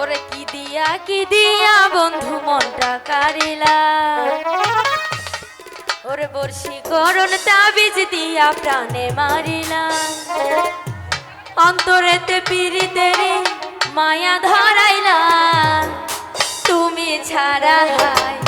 ওরে কি দিয়া কি দিয়া বন্ধু মনটা কারিলা ওরে বর্ষি করণ তাবিজ দিয়া প্রাণে মারিলা। অন্তরেতে পিরিতেরে মায়া ধরাইলা। তুমি ছাড়া হায়